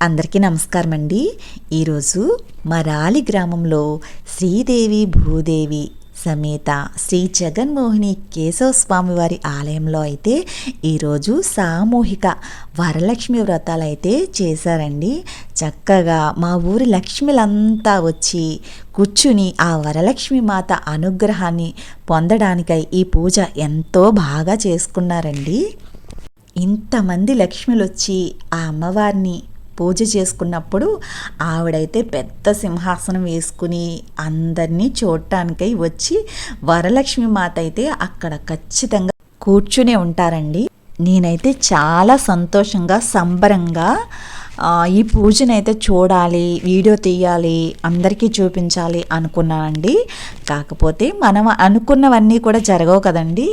అందరికీ నమస్కారం అండి ఈరోజు మరాలి గ్రామంలో శ్రీదేవి భూదేవి సమేత శ్రీ జగన్మోహిని కేశవ స్వామి వారి ఆలయంలో అయితే ఈరోజు సామూహిక వరలక్ష్మి వ్రతాలు అయితే చేశారండి. చక్కగా మా ఊరి లక్ష్మిలంతా వచ్చి కూర్చుని ఆ వరలక్ష్మి మాత అనుగ్రహాన్ని పొందడానికై ఈ పూజ ఎంతో బాగా చేసుకున్నారండి. ఇంతమంది లక్ష్మిలు వచ్చి ఆ అమ్మవారిని పూజ చేసుకున్నప్పుడు ఆవిడైతే పెద్ద సింహాసనం వేసుకుని అందరినీ చూడటానికై వచ్చి వరలక్ష్మి మాత అయితే అక్కడ ఖచ్చితంగా కూర్చునే ఉంటారండి. నేనైతే చాలా సంతోషంగా సంబరంగా ఈ పూజనైతే చూడాలి వీడియో తీయాలి అందరికీ చూపించాలి అనుకున్నానండి. కాకపోతే మనం అనుకున్నవన్నీ కూడా జరగవు కదండి.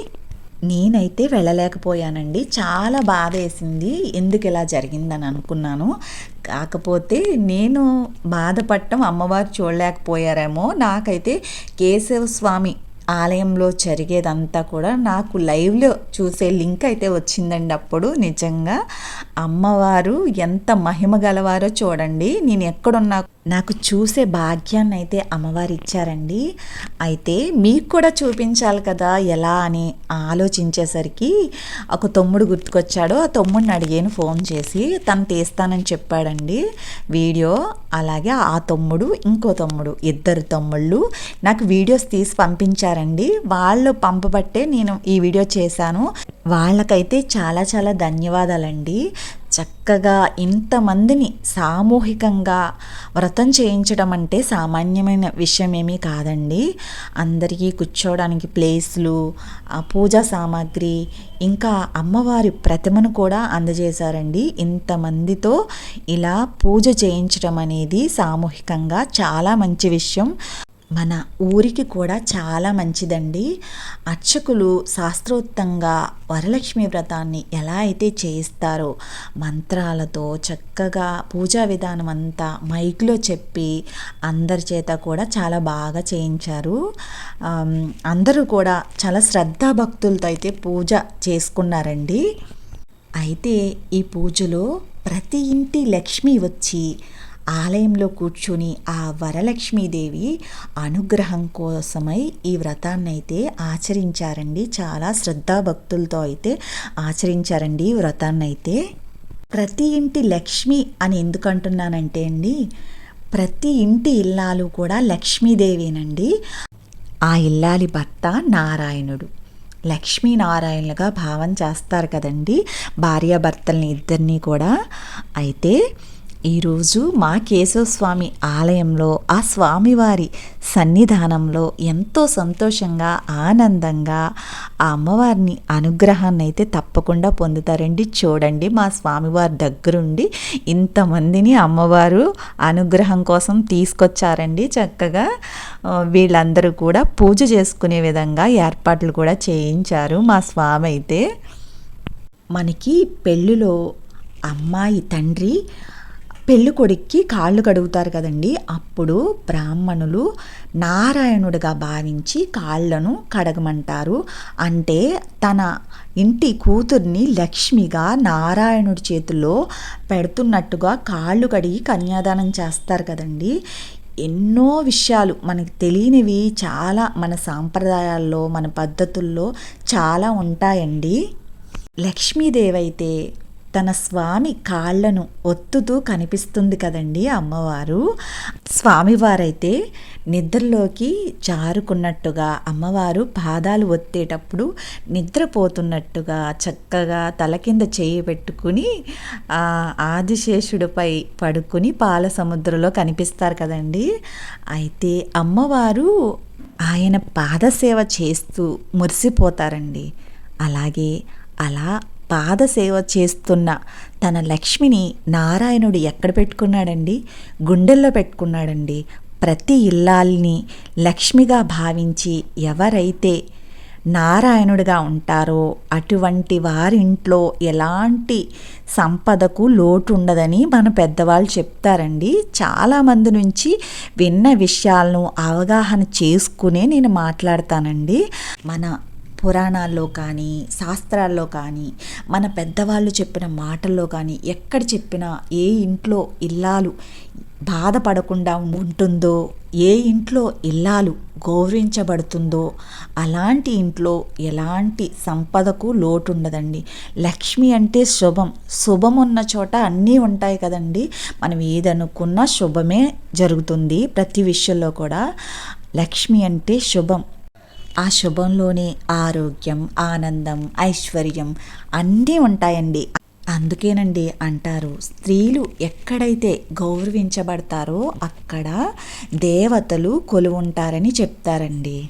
నేనైతే వెళ్ళలేకపోయానండి. చాలా బాధ వేసింది ఎందుకు ఇలా జరిగిందని అనుకున్నాను. కాకపోతే నేను బాధపడటం అమ్మవారు చూడలేకపోయారేమో. నాకైతే కేశవ స్వామి ఆలయంలో జరిగేదంతా కూడా నాకు లైవ్లో చూసే లింక్ అయితే వచ్చిందండి అప్పుడు. నిజంగా అమ్మవారు ఎంత మహిమ గలవారో చూడండి. నేను ఎక్కడున్నా నాకు చూసే భాగ్యాన్ని అయితే అమ్మవారు ఇచ్చారండి అయితే మీకు కూడా చూపించాలి కదా ఎలా అని ఆలోచించేసరికి ఒక తమ్ముడు గుర్తుకొచ్చాడు. ఆ తమ్ముడిని అడిగాను ఫోన్ చేసి తను తీస్తానని చెప్పాడండి. వీడియో అలాగే ఆ తమ్ముడు ఇంకో తమ్ముడు ఇద్దరు తమ్ముళ్ళు నాకు వీడియోస్ తీసి పంపించారండి. వాళ్ళు పంపబట్టే నేను ఈ వీడియో చేశాను. వాళ్ళకైతే చాలా చాలా ధన్యవాదాలండి. చక్కగా ఇంతమందిని సామూహికంగా వ్రతం చేయించడం అంటే సామాన్యమైన విషయం ఏమీ కాదండి. అందరికీ కూర్చోవడానికి ప్లేస్లు ఆ పూజా సామాగ్రి ఇంకా అమ్మవారి ప్రతిమను కూడా అందజేశారండి. ఇంతమందితో ఇలా పూజ చేయించడం అనేది సామూహికంగా చాలా మంచి విషయం. మన ఊరికి కూడా చాలా మంచిదండి. అర్చకులు శాస్త్రోక్తంగా వరలక్ష్మి వ్రతాన్ని ఎలా అయితే చేయిస్తారో మంత్రాలతో చక్కగా పూజా విధానం అంతా మైక్లో చెప్పి అందరి చేత కూడా చాలా బాగా చేయించారు. అందరూ కూడా చాలా శ్రద్ధాభక్తులతో అయితే పూజ చేసుకున్నారండి. అయితే ఈ పూజలో ప్రతి ఇంటి లక్ష్మి వచ్చి ఆలయంలో కూర్చుని ఆ వరలక్ష్మీదేవి అనుగ్రహం కోసమై ఈ వ్రతాన్ని అయితే ఆచరించారండి. చాలా శ్రద్ధాభక్తులతో అయితే ఆచరించారండి ఈ వ్రతాన్ని అయితే ప్రతి ఇంటి లక్ష్మి అని ఎందుకు అంటున్నానంటే అండి ప్రతి ఇంటి ఇల్లాలు కూడా లక్ష్మీదేవేనండి. ఆ ఇల్లాలి భర్త నారాయణుడు. లక్ష్మీనారాయణులుగా భావం చేస్తారు కదండి. భార్యాభర్తల్ని ఇద్దరినీ కూడా. అయితే ఈరోజు మా కేశవస్వామి ఆలయంలో ఆ స్వామివారి సన్నిధానంలో ఎంతో సంతోషంగా ఆనందంగా ఆ అమ్మవారిని అనుగ్రహాన్ని అయితే తప్పకుండా పొందుతారండి. చూడండి మా స్వామివారి దగ్గరుండి ఇంతమందిని అమ్మవారు అనుగ్రహం కోసం తీసుకొచ్చారండి. చక్కగా వీళ్ళందరూ కూడా పూజ చేసుకునే విధంగా ఏర్పాట్లు కూడా చేయించారు మా స్వామి అయితే మనకి పెళ్ళిలో అమ్మాయి తండ్రి పెళ్ళి కొడుక్కి కాళ్ళు కడుగుతారు కదండి. అప్పుడు బ్రాహ్మణులు నారాయణుడిగా భావించి కాళ్ళను కడగమంటారు. అంటే తన ఇంటి కూతుర్ని లక్ష్మిగా నారాయణుడి చేతిలో పెడుతున్నట్టుగా కాళ్ళు కడిగి కన్యాదానం చేస్తారు కదండి. ఎన్నో విషయాలు మనకు తెలియనివి చాలా మన సాంప్రదాయాల్లో మన పద్ధతుల్లో చాలా ఉంటాయండి. లక్ష్మీదేవి అయితే తన స్వామి కాళ్ళను ఒత్తుతూ కనిపిస్తుంది కదండి అమ్మవారు. స్వామివారైతే నిద్రలోకి జారుకున్నట్టుగా అమ్మవారు పాదాలు ఒత్తేటప్పుడు నిద్రపోతున్నట్టుగా చక్కగా తల కింద చేయి పెట్టుకుని ఆదిశేషుడిపై పడుకుని పాల సముద్రంలో కనిపిస్తారు కదండి. అయితే అమ్మవారు ఆయన పాదసేవ చేస్తూ మురిసిపోతారండి. అలాగే అలా పాదసేవ చేస్తున్న తన లక్ష్మిని నారాయణుడు ఎక్కడ పెట్టుకున్నాడండి? గుండెల్లో పెట్టుకున్నాడండి. ప్రతి ఇల్లాల్ని లక్ష్మిగా భావించి ఎవరైతే నారాయణుడిగా ఉంటారో అటువంటి వారింట్లో ఎలాంటి సంపదకు లోటు ఉండదని మన పెద్దవాళ్ళు చెప్తారండి. చాలామంది నుంచి విన్న విషయాలను అవగాహన చేసుకునే నేను మాట్లాడతానండి. మన పురాణాల్లో కానీ శాస్త్రాల్లో కానీ మన పెద్దవాళ్ళు చెప్పిన మాటల్లో కానీ ఎక్కడ చెప్పినా ఏ ఇంట్లో ఇల్లాలు బాధపడకుండా ఉంటుందో ఏ ఇంట్లో ఇల్లాలు గౌరవించబడుతుందో అలాంటి ఇంట్లో ఎలాంటి సంపదకు లోటు ఉండదండి లక్ష్మి అంటే శుభం. శుభం ఉన్న చోట అన్నీ ఉంటాయి కదండి. మనం ఏదనుకున్నా శుభమే జరుగుతుంది ప్రతి విషయంలో కూడా. లక్ష్మి అంటే శుభం. ఆ శుభంలోనే ఆరోగ్యం ఆనందం ఐశ్వర్యం అన్నీ ఉంటాయండి. అందుకేనండి అంటారు స్త్రీలు ఎక్కడైతే గౌరవించబడతారో అక్కడ దేవతలు కొలువుంటారని చెప్తారండి.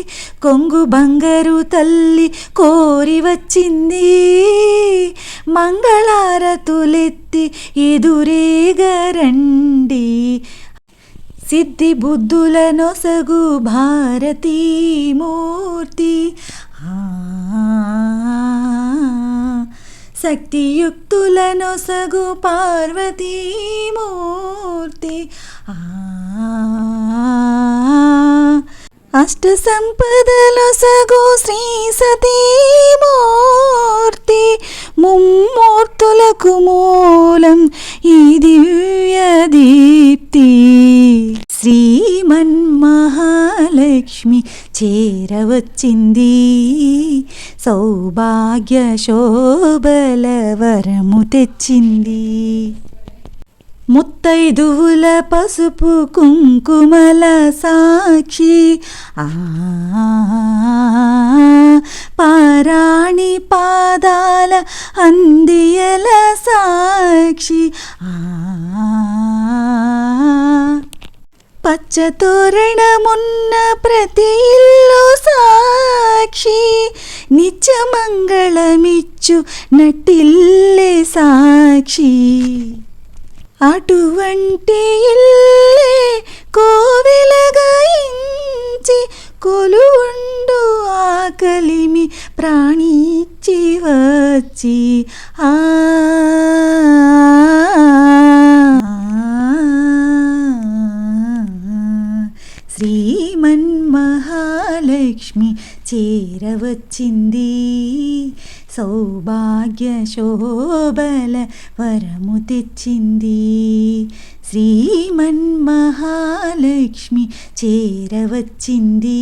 కొంగు బంగారు తల్లి కోరి వచ్చింది. మంగళారతులెత్తి ఎదురేగరండి సిద్ధి బుద్ధుల నొసగు భారతీమూర్తి ఆ, శక్తియుక్తుల నొసగు పార్వతీమూర్తి ఆ, అష్ట సంపదలు సగు శ్రీ సతీమూర్తి ముమ్మూర్తులకు మూలం ఈ దివ్య దీప్తి శ్రీమన్మహాలక్ష్మి చేరవచ్చింది సౌభాగ్య శోభల వరము తెచ్చింది ముత్తైదువుల పసుపు కుంకుమల సాక్షి ఆ పారాణి పాదాల అందియల సాక్షి ఆ పచ్చతోరణమున్న ప్రతి ఇల్లు సాక్షి నిత్యమంగళమిచ్చు నటిల్లే సాక్షి అటువంటి ఇల్లే కోవెలగాయించి కొలువుండు ఆకలిమి ప్రాణిచ్చి వచ్చి ఆ వచ్చింది సౌభాగ్య శోభల వరము తెచ్చింది శ్రీమన్మహాలక్ష్మి చేరవచ్చింది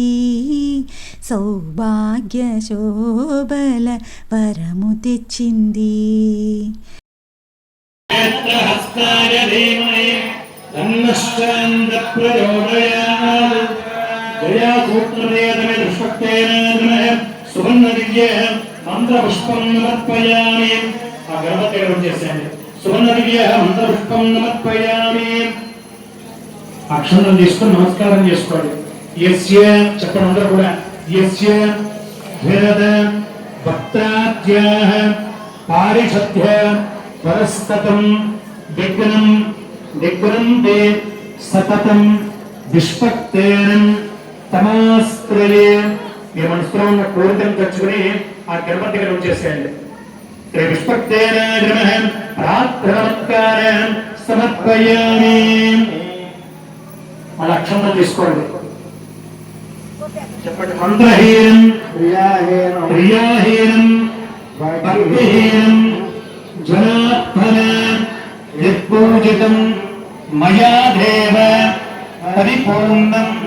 సౌభాగ్య శోభల వరము తెచ్చింది నేత్రహస్తాయ మంత్రపుష్పం నమర్పయామి ఆ గణపతి గారు వచ్చేసాను సువర్ణ దివ్య మంత్రపుష్పం నమర్పయామి అక్షరం తీసుకుని నమస్కారం చేసుకోండి యస్య చెప్పండి అందరూ కూడా యస్య వేద భక్తాద్యాః పారిషద్య పరస్తతం విఘ్నం విఘ్నంతే సతతం విష్పక్తేనం తమాస్త్రయే మీ మనసులో ఉన్న కోరికను తెచ్చుకుని ఆ గణపతి దగ్గర ప్రార్థనమత్కారం సమర్పయామి. మన అక్షంతం తీసుకోండి. చెప్పండి. మంత్రహీనం క్రియాహీనం భక్తిహీనం జనార్దన యత్పూజితం మయా దేవ పరిపూర్ణం.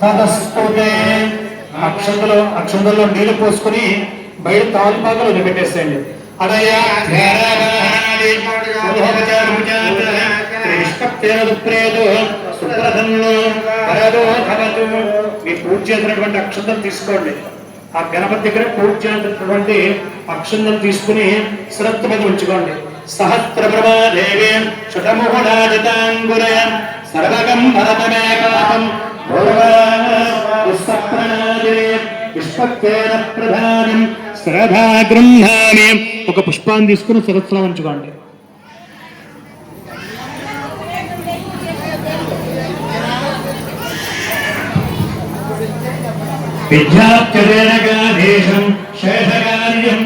తదస్తుతే అక్షంతలో అక్షంతలో నీళ్ళు పోసుకుని బయట తాల్పాకలు వదిలిపెట్టేసేయండి అదయా మీ పూజ చేసినటువంటి అక్షంతం తీసుకోండి. ఆ గణపతి దగ్గర పూజ చేసినటువంటి అక్షంతం తీసుకుని శ్రద్ధ మీద ఉంచుకోండి. సహస్ర దేవి సర్వగం భరతమే పాపం ప్రధానం శ్రద్ధా గృహామి ఒక పుష్పాన్ని తీసుకుని శిరస్సులో ఉంచుకోండి విద్యాత్యదేనగాధేశం శేషకార్యం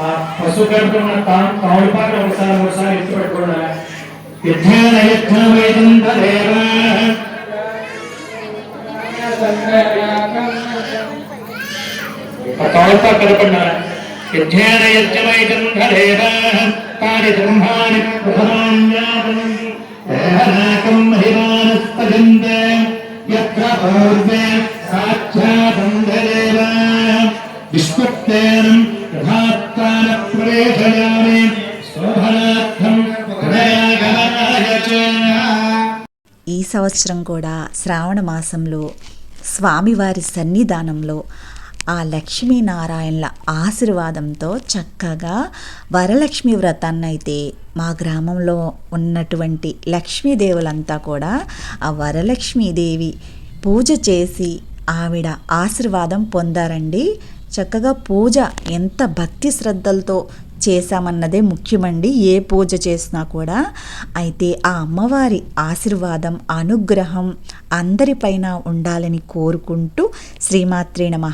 ఆ పశు తాడు పాట ఒకసారి ఒకసారి ఎత్తుపెట్టుకున్నా పెట్టుకోండి తాని బ్రహ్మాని ఏహనాకం మహిమానస్తజంతే. యత్ర పూర్వే యథాత్తాన ప్రవేశయామి శోభనార్థం ఈ సంవత్సరం కూడా శ్రావణ మాసంలో స్వామివారి సన్నిధానంలో ఆ లక్ష్మీనారాయణల ఆశీర్వాదంతో చక్కగా వరలక్ష్మి వ్రతాన్ని అయితే మా గ్రామంలో ఉన్నటువంటి లక్ష్మీదేవులంతా కూడా ఆ వరలక్ష్మీదేవి పూజ చేసి ఆవిడ ఆశీర్వాదం పొందారండి. చక్కగా పూజ ఎంత భక్తి శ్రద్ధలతో చేశామన్నదే ముఖ్యమండి. ఏ పూజ చేసినా కూడా అయితే ఆ అమ్మవారి ఆశీర్వాదం అనుగ్రహం అందరిపైన ఉండాలని కోరుకుంటూ శ్రీమాత్రే నమ.